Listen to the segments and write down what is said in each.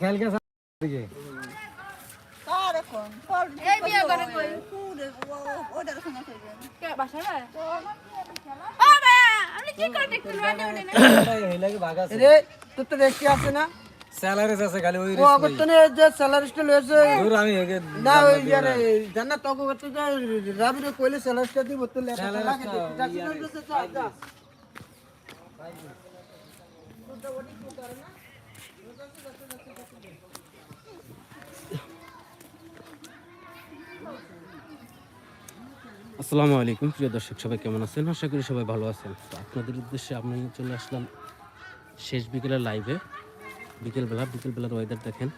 খেল কে দিকে তোর তো দেখতে আসছে না। স্যালারি আছে খালি ওই ও যে লয়েছে দূর আমি না ওই জানা তো করতে যে রাবিরে কইলে স্যালারিস্টা দিব তো লেখা লাগে। আসসালামু আলাইকুম প্রিয় দর্শক সবাই কেমন আছেন? আশা করি সবাই ভালো আছেন। তো আপনাদের উদ্দেশ্যে আমি চলে আসলাম শেষ বিকেলের লাইভে বিকেলবেলা বিকেলবেলার ওয়েদার দেখেন।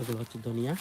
এগুলো হচ্ছে ধনিয়া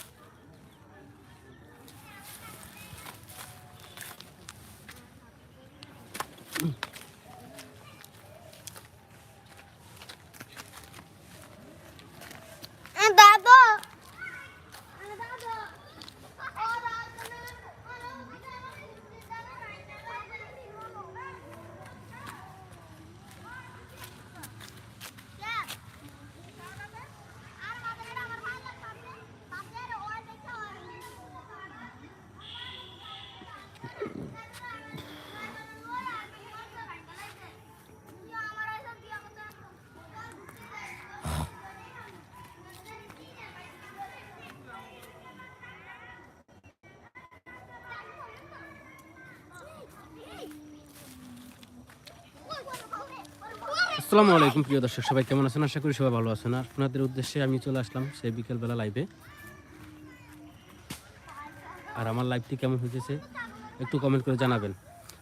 আসসালামু আলাইকুম, প্রিয় দর্শক, সবাই কেমন আছেন? আশা করি সবাই ভালো আছেন। আর আপনাদের উদ্দেশ্যে আমি চলে আসলাম সেই বিকেলবেলা লাইভে আর আমার লাইভটি কেমন হয়েছে, একটু কমেন্ট করে জানাবেন।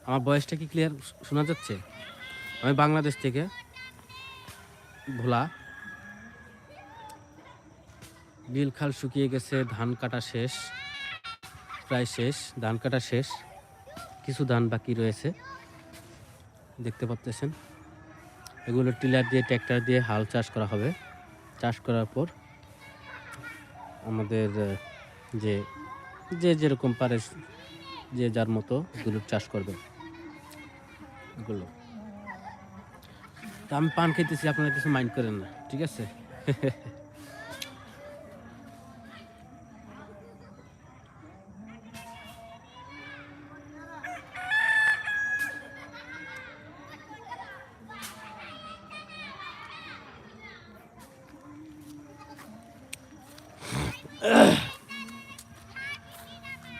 আমার বয়সটা কি ক্লিয়ার শোনা যাচ্ছে? আমি বাংলাদেশ থেকে ভোলা। বিল খাল শুকিয়ে গেছে, ধান কাটা শেষ, প্রায় শেষ, ধান কাটা শেষ, কিছু ধান বাকি রয়েছে। দেখতে পাচ্ছেন? এগুলো টিলার দিয়ে, ট্র্যাক্টর দিয়ে হাল চাষ করা হবে। চাষ করার পর আমাদের যে যে যেরকম পারে, যে যার মতো এগুলো চাষ করবে। এগুলো। তা আমি পান খেতেছি আপনারা কিছু মাইন্ড করেন না, ঠিক আছে?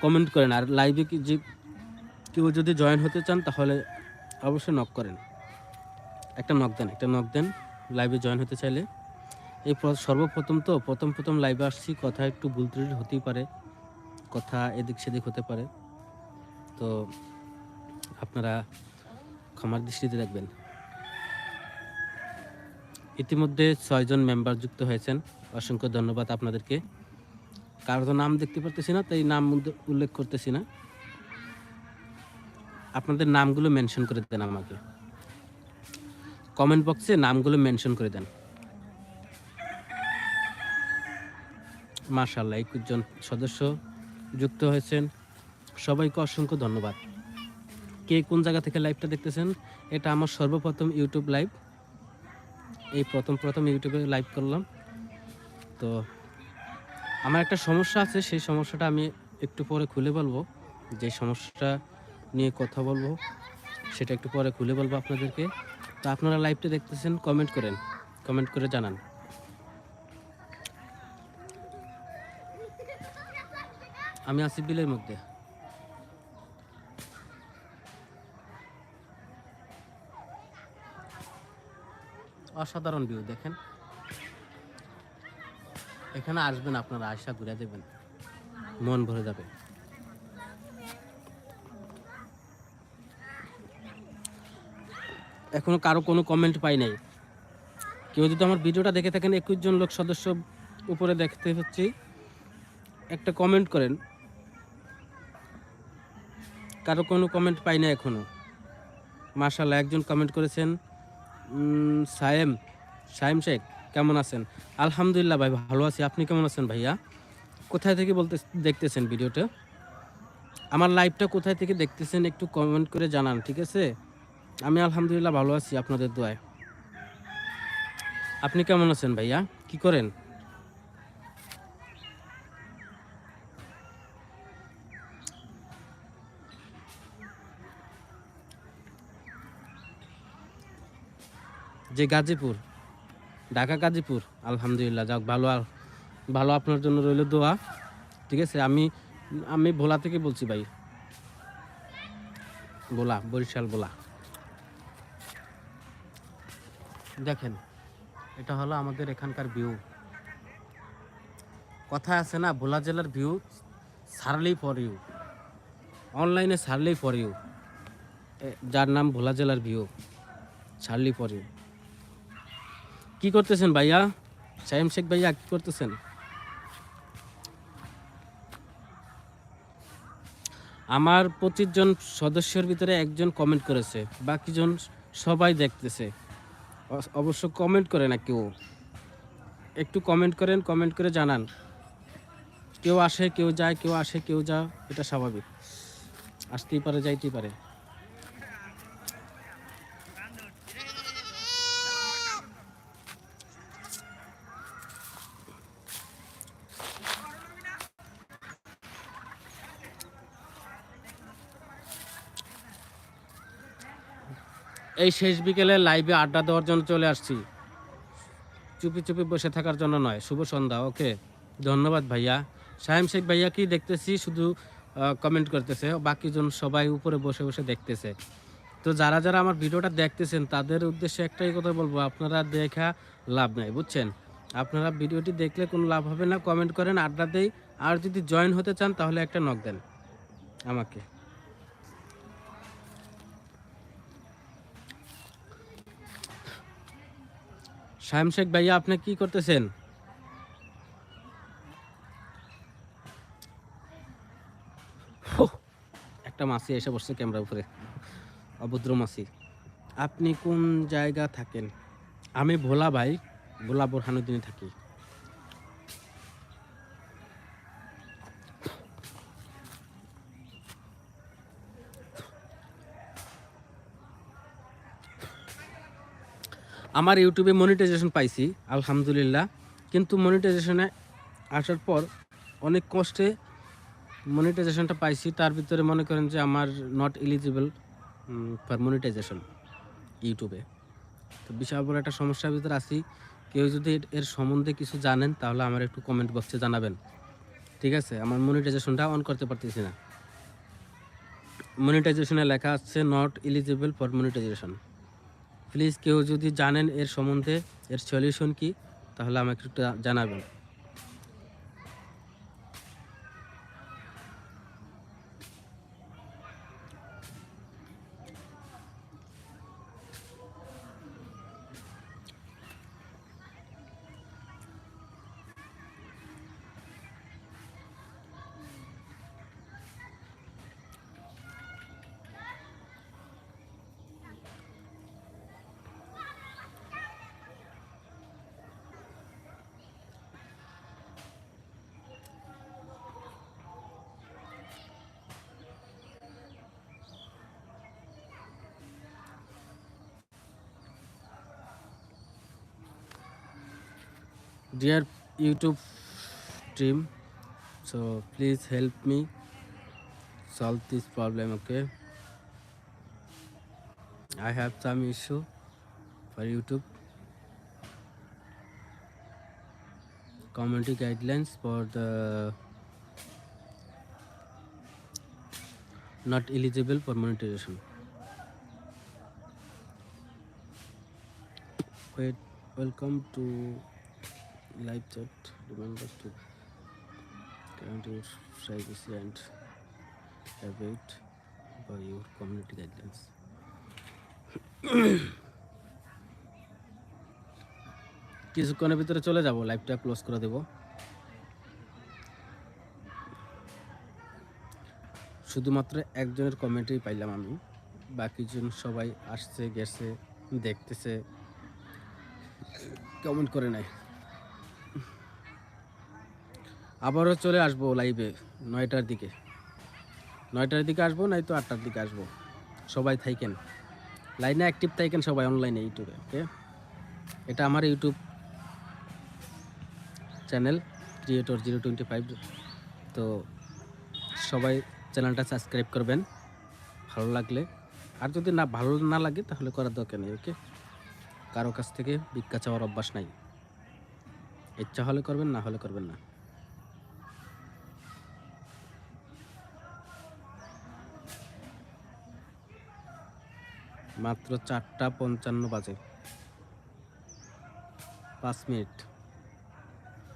কমেন্ট করেন আর লাইভে কি যে কেউ যদি জয়েন হতে চান তাহলে অবশ্যই নক করেন। একটা নক দেন, একটা নক দেন লাইভে জয়েন হতে চাইলে। এই সর্বপ্রথম তো প্রথম প্রথম লাইভে আসছি, কথা একটু ভুল ত্রুটি হতেই পারে, কথা এদিক সেদিক হতে পারে। তো আপনারা ক্ষমার দৃষ্টিতে দেখবেন। ইতিমধ্যে ছয়জন মেম্বার যুক্ত হয়েছেন, অসংখ্য ধন্যবাদ আপনাদেরকে। কারও তো নাম দেখতে পারতেছি না, তাই নাম উল্লেখ করতেছি না। আপনাদের নামগুলো মেনশন করে দেন আমাকে। কমেন্ট বক্সে নামগুলো মেনশন করে দেন। মার্শাল্লাহ একুশ জন সদস্য যুক্ত হয়েছেন। সবাইকে অসংখ্য ধন্যবাদ। কে কোন জায়গা থেকে লাইভটা দেখতেছেন, এটা আমার সর্বপ্রথম ইউটিউব লাইভ এই প্রথম প্রথম ইউটিউবে লাইভ করলাম। তো আমার একটা সমস্যা আছে, সেই সমস্যাটা আমি একটু পরে খুলে বলব। যে সমস্যাটা নিয়ে কথা বলব, সেটা একটু পরে খুলে বলব আপনাদেরকে। তো আপনারা লাইভটা দেখতেছেন কমেন্ট করেন কমেন্ট করে জানান। আমি আসিফ বিলের মধ্যে। অসাধারণ ভিউ দেখেন। এখানে আসবেন, আপনারা আশা ঘুরে দেবেন মন ভরে যাবে। এখনও কারও কোনো কমেন্ট পাই নাই। কেউ যদি আমার ভিডিওটা দেখে থাকেন একুশ জন লোক সদস্য উপরে দেখতে পাচ্ছি একটা কমেন্ট করেন। কারও কোনো কমেন্ট পাই না এখনও। মাশাল্লাহ একজন কমেন্ট করেছেন সায়েম সায়েম শেখ। কেমন আছেন? আলহামদুলিল্লাহ ভাই, ভালো আছি। আপনি কেমন আছেন ভাইয়া? কোথায় থেকে বলতে, দেখতেছেন ভিডিওটা? আমার লাইভটা কোথায় থেকে দেখতেছেন একটু কমেন্ট করে জানান, ঠিক আছে? আমি আলহামদুলিল্লাহ ভালো আছি আপনাদের দোয়ায়। আপনি কেমন আছেন ভাইয়া? কি করেন? যে গাজীপুর। ঢাকা, গাজীপুর। আলহামদুলিল্লাহ, যাক, ভালো আর ভালো আপনার জন্য রইল দোয়া। ঠিক আছে, আমি আমি ভোলা থেকে বলছি ভাই। ভোলা, বরিশাল ভোলা। দেখেন, এটা হলো আমাদের এখানকার ভিউ। কথা আছে না, ভোলা জেলার ভিউ সারলেই ফর ইউ অনলাইনে সারলেই ফর ইউ যার নাম ভোলা জেলার ভিউ ছাড়লি ফর ইউ কি করতেছেন ভাইয়া? সাইম শেখ ভাইয়া, কি করতেছেন? আমার পঁচিশ জন সদস্যের ভিতরে একজন কমেন্ট করেছে, বাকিজন সবাই দেখতেছে। অবশ্য কমেন্ট করে না কেউ। একটু কমেন্ট করেন কমেন্ট করে জানান। কেউ আসে, কেউ যায়, কেউ আসে, কেউ যা, এটা স্বাভাবিক। আসতেই পারে, যাইতেই পারে। এই শেষ বিকেলে লাইভে আড্ডা দেওয়ার জন্য চলে আসছি। চুপি চুপি বসে থাকার জন্য নয়। শুভ সন্ধ্যা, ওকে? ধন্যবাদ ভাইয়া। সাহেম শেখ ভাইয়া কি দেখতেছি? শুধু কমেন্ট করতেছে। বাকিজন সবাই উপরে বসে বসে দেখতেছে। তো যারা যারা আমার ভিডিওটা দেখতেছেন, তাদের উদ্দেশ্যে একটাই কথা বলব, আপনারা দেখা লাভ নাই, বুঝছেন? আপনারা ভিডিওটি দেখলে কোনো লাভ হবে না কমেন্ট করেন, আড্ডা দেই। আর যদি জয়েন হতে চান, তাহলে একটা নক দেন আমাকে। শাহেম শেখ ভাইয়া, আপনি কি করতেছেন? একটা মাছি এসে বসছে ক্যামেরার উপরে। অভদ্র মাছি আপনি কোন জায়গা থাকেন? আমি ভোলা ভাই, ভোলা বোরহানুদ্দিনে থাকি। আমার ইউটিউবে মনিটাইজেশন পাইছি, আলহামদুলিল্লাহ। কিন্তু মনিটাইজেশনে আসার পর অনেক কষ্টে মনিটাইজেশনটা পাইছি। তার ভিতরে মনে করেন যে আমার নট এলিজিবল ফর মনিটাইজেশন ইউটিউবে। তো বিশাল বড় একটা সমস্যার ভিতরে আছি। কেউ যদি এর- সম্বন্ধে কিছু জানেন, তাহলে আমার একটু কমেন্ট বক্সে জানাবেন। ঠিক আছে? আমার মনিটাইজেশনটা অন করতে পারতেছি না। মনিটাইজেশনে লেখা আছে not eligible for monetization please কেউ যদি জানেন এর সম্বন্ধে এর সলিউশন কি তাহলে আমাকে একটু জানাবেন। Dear youtube team so please help me solve this problem okay? I have some issue for youtube. Community guidelines for the not eligible for monetization. Wait welcome to live chat remember to grant your privacy and ইউট by your community guidelines. কিছুক্ষণের ভিতরে চলে যাব লাইভটা close করে দেব। শুধুমাত্র একজনের কমেন্টই পাইলাম আমি। বাকিজন সবাই আসছে, গেছে, দেখতেছে। কমেন্ট করে নেয় আবারও চলে আসব লাইভে নয়টার দিকে। নয়টার দিকে আসব নাই তো আটটার দিকে আসব। সবাই থাইকেন। লাইনে অ্যাক্টিভ থাইকেন সবাই অনলাইনে ইউটিউবে ওকে এটা আমার YouTube channel creator zero twenty five তো সবাই চ্যানেলটা সাবস্ক্রাইব করবেন, ভালো লাগলে। আর যদি না, ভালো না লাগে, তাহলে করার দরকার নেই ওকে কারও কাছ থেকে ভিক্ষা চাওয়ার অভ্যাস নাই। ইচ্ছা হলে করবেন, না হলে করবেন না। মাত্র চারটা পঞ্চান্ন বাজে। পাঁচ মিনিট।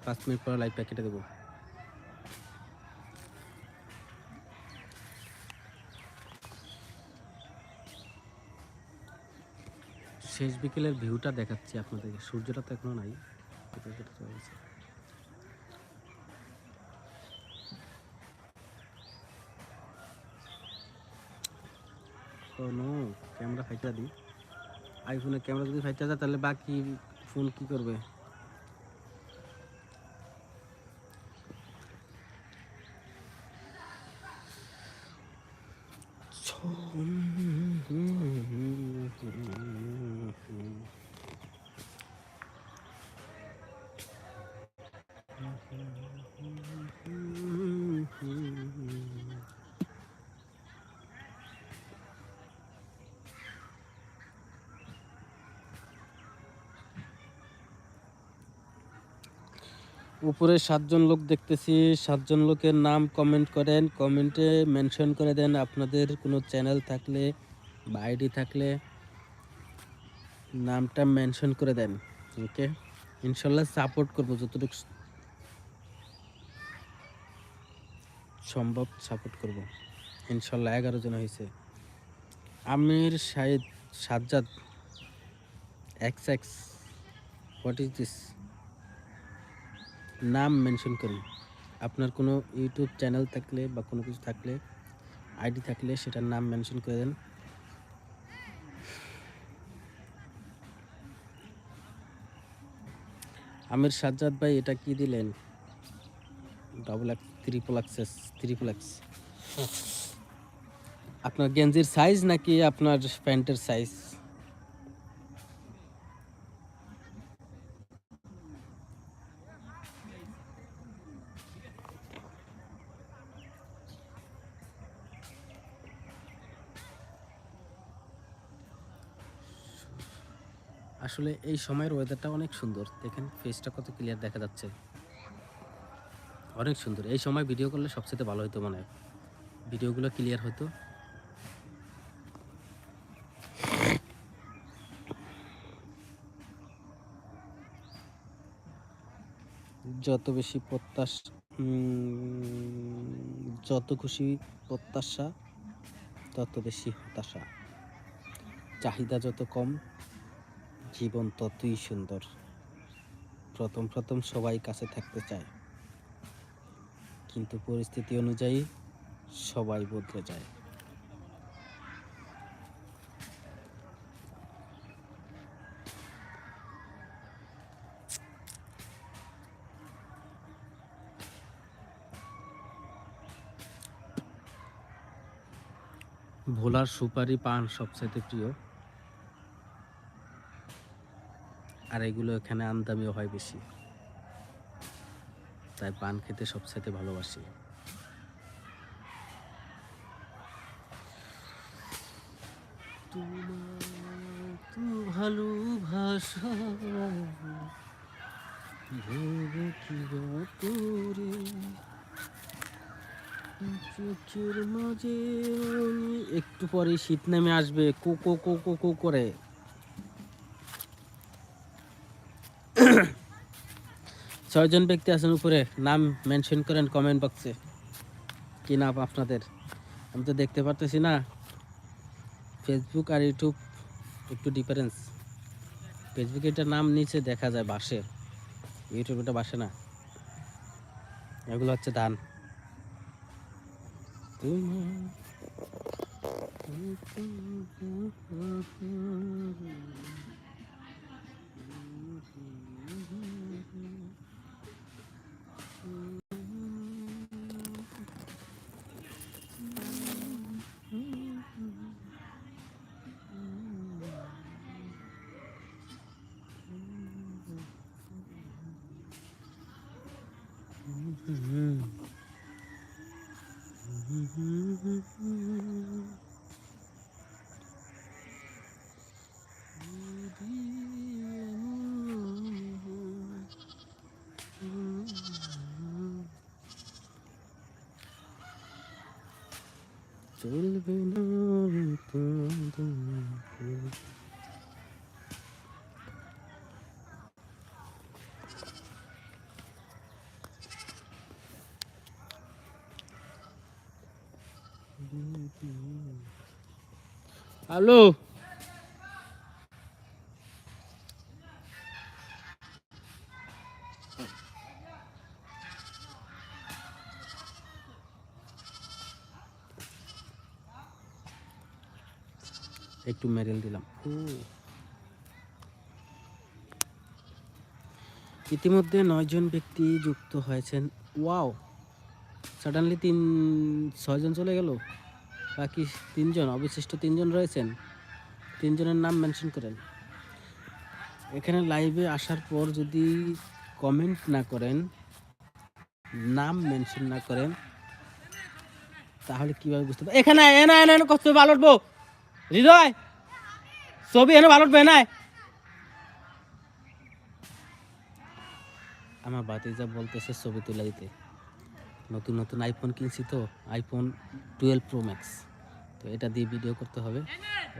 পাঁচ মিনিট পরে লাইভ প্যাকেটে দেবো। শেষ বিকেলের ভিউটা দেখাচ্ছি আপনাদেরকে। সূর্যটা তো এখনও নাই। গেছে। কোনো ক্যামেরা ফাইটা দিই আইফোনের ক্যামেরা যদি ফাইটা যায় তাহলে বাকি ফোন কি করবে উপরে সাতজন লোক দেখতেছি, সাতজন লোকের নাম কমেন্ট করেন কমেন্টে মেনশন করে দেন আপনাদের কোনো চ্যানেল থাকলে বা আইডি থাকলে, নামটা মেনশন করে দেন ওকে ইনশাল্লাহ সাপোর্ট করব, যতটুকু সম্ভব সাপোর্ট করব, ইনশাল্লাহ এগারো জন হয়েছে। Amir Shahid Sajjad X X what is this নাম মেনশন করুন। আপনার কোনো ইউটিউব চ্যানেল থাকলে বা কোনো কিছু থাকলে, আইডি থাকলে সেটার নাম মেনশন করে দেন। আমির সাজ্জাদ ভাই, এটা কি দিলেন? Double X triple XS triple X আপনার গেঞ্জির সাইজ নাকি আপনার প্যান্টের সাইজ আসলে এই সময়ের ওয়েদারটা অনেক সুন্দর। দেখেন ফেসটা কত ক্লিয়ার দেখা যাচ্ছে। অনেক সুন্দর। এই সময় ভিডিও করলে সবচেয়ে ভালো হতো মনে ভিডিওগুলো ক্লিয়ার হতো যত বেশি প্রত্যাশা যত খুশি প্রত্যাশা, তত বেশি হতাশা। চাহিদা যত কম জীবন ততই সুন্দর। প্রথম প্রথম সবাই কাছে থাকতে চায়। কিন্তু পরিস্থিতি অনুযায়ী সবাই বদলে যায়। ভোলার সুপারি পান সবচাইতে প্রিয়। আর এগুলো এখানে আমদামিও হয় বেশি। তাই পান খেতে সবচাইতে ভালোবাসি। একটু পরে শীত নেমে আসবে কোকো কোকো কো করে। ছয়জন ব্যক্তি আছেন উপরে, নাম মেনশন করেন কমেন্ট বক্সে কি নাম আপনাদের? আমি তো দেখতে পারতেছি না। ফেসবুক আর ইউটিউব একটু ডিফারেন্স ফেসবুকে এটা নাম নিচে দেখা যায়, বাসে। ইউটিউব এটা বাসে না। এগুলো হচ্ছে ধান। Mm-hmm. mm-hmm. mm-hmm. চলবে না হ্যালো একটু মেরেল দিলাম। ইতিমধ্যে নয়জন ব্যক্তি যুক্ত হয়েছেন। ওয়াও! সাডেনলি তিন ছয়জন চলে গেল? বাকি তিনজন অবশিষ্ট তিনজন রয়েছেন। তিনজনের নাম মেনশন করেন। এখানে লাইভে আসার পর যদি কমেন্ট না করেন নাম মেনশন না করেন তাহলে কীভাবে বুঝতে পারবেন এখানে এনা এনা এনা কষ্ট ভালো হৃদয়! ছবি এনে ভালো উঠবে না আমার বাতিজা বলতেছে ছবি তুলে দিতে। নতুন নতুন আইফোন কিনছি তো আইফোন টুয়েলভ প্রো ম্যাক্স তো এটা দিয়ে ভিডিও করতে হবে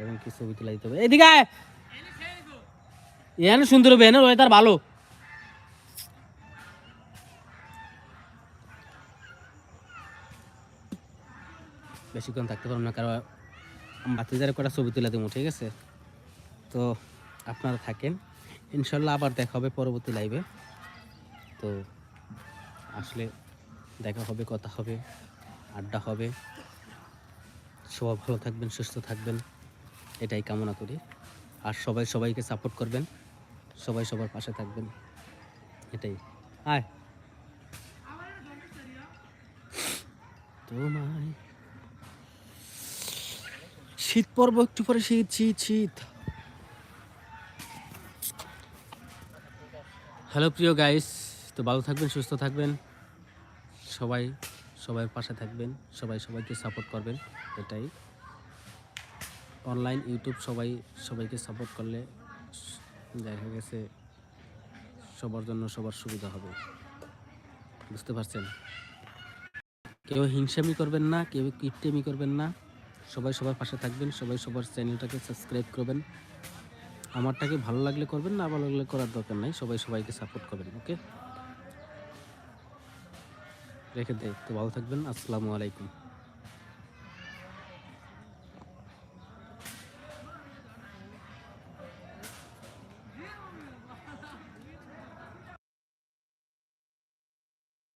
এবং কি ছবি তুলে দিতে হবে। এদিকে। এখানে সুন্দর হবে এনে ওয়েদার ভালো। বেশিক্ষণ থাকতে পারব না, কারণ বাতিজারে কটা ছবি তুলে দেবো, ঠিক আছে? তো আপনারা থাকেন। ইনশাল্লাহ আবার দেখা হবে পরবর্তী লাইভে তো আসলে দেখা হবে, কথা হবে, আড্ডা হবে। সবাই ভালো থাকবেন, সুস্থ থাকবেন। এটাই কামনা করি। আর সবাই সবাইকে সাপোর্ট করবেন। সবাই সবার পাশে থাকবেন। এটাই। আয়। তোমায় শীত পর্ব, একটু পরে শীত শীত শীত। হ্যালো প্রিয় গাইস, তো ভালো থাকবেন, সুস্থ থাকবেন। সবাই সবার পাশে থাকবেন, সবাই সবাইকে সাপোর্ট করবেন, এটাই। অনলাইন ইউটিউব সবাই, সবাইকে সাপোর্ট করলে দেখা গেছে সবার জন্য সবার সুবিধা হবে। বুঝতে পারছেন? কেউ হিংসামি করবেন না, কেউ কীর্তেমি করবেন না। সবাই সবার পাশে থাকবেন, সবাই সবার চ্যানেলটাকে সাবস্ক্রাইব করবেন। আমারটাকে ভালো লাগলে করবেন, না ভালো লাগলে করার দরকার নাই। সবাই সবাইকে সাপোর্ট করবেন ওকে রেখে দেয়। তো ভালো থাকবেন। আসসালামু আলাইকুম।